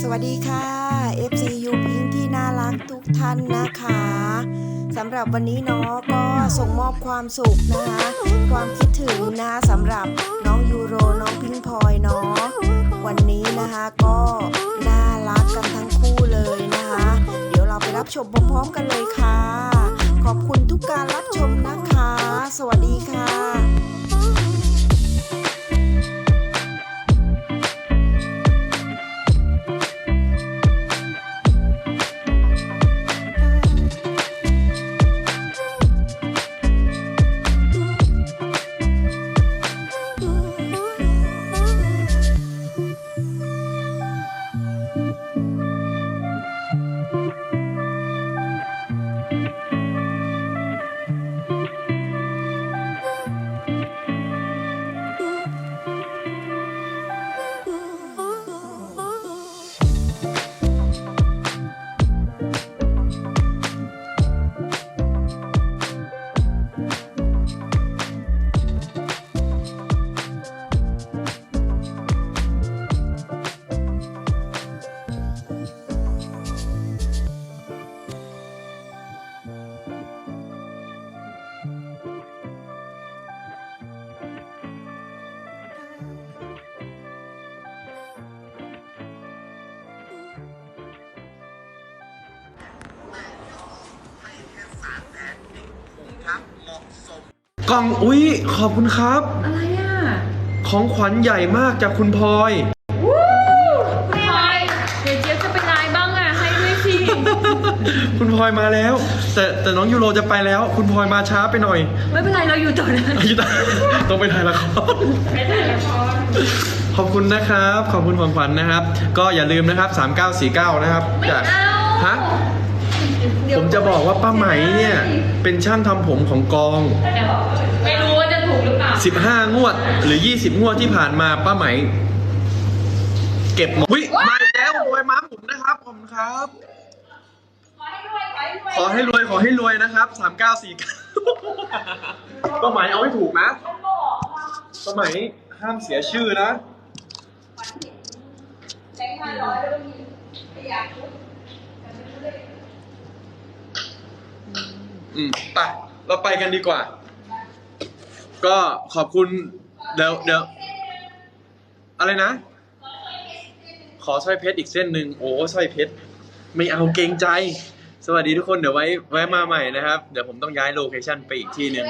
สวัสดีค่ะ FC ยูพิงที่น่ารักทุกท่านนะคะสำหรับวันนี้เนาะก็ส่งมอบความสุขนะคะ ความคิดถึงนะคะสำหรับน้องยูโรน้องพิงพลอยเนาะวันนี้นะคะก็น่ารักกันทั้งคู่เลยนะคะ เดี๋ยวเราไปรับชมพร้อมๆกันเลย กล่องอุ๊ย ขอบคุณครับ อะไรอะของขวัญใหญ่มากจากคุณพลอยพลอยเดี๋ยวเจี๊ยบจะไปไลน์บ้างอะ ให้ด้วยสิคุณพลอยมาแล้ว แต่แต่น้องยูโรจะไปแล้ว คุณพลอยมาช้าไปหน่อยไม่เป็นไรเราอยู่ต่อนะอายุตาต้องไปถ่ายละครไปถ่ายละครขอบคุณนะครับ ขอบคุณของขวัญนะครับ ก็อย่าลืมนะครับ 3949 นะครับไม่จากเอา ฮะ ผมจะบอกว่าป้าไหมเนี่ย เป็นช่างทำผมของกอง ไม่รู้ว่าจะถูกหรือเปล่า 15 งวดหรือ 20 งวดที่ผ่านมาป้าไหม เก็บหมดวิมาอีกแล้วรวยม้าหมุนนะครับผมครับ ขอให้รวยขอให้รวยนะครับ 3949ป้าไหมเอาให้ถูกนะป้าไหมห้ามเสียชื่อนะ อืมไปเราไปกันดีกว่า ก็ขอบคุณ เดี๋ยวเดี๋ยวอะไรนะ ขอสร้อยเพชรอีกเส้นหนึ่งโอ้สร้อยเพชรไม่เอาเกรงใจ สวัสดีทุกคนเดี๋ยวไว้ไว้มาใหม่นะครับ เดี๋ยวผมต้องย้ายโลเคชั่นไปอีกที่หนึ่ง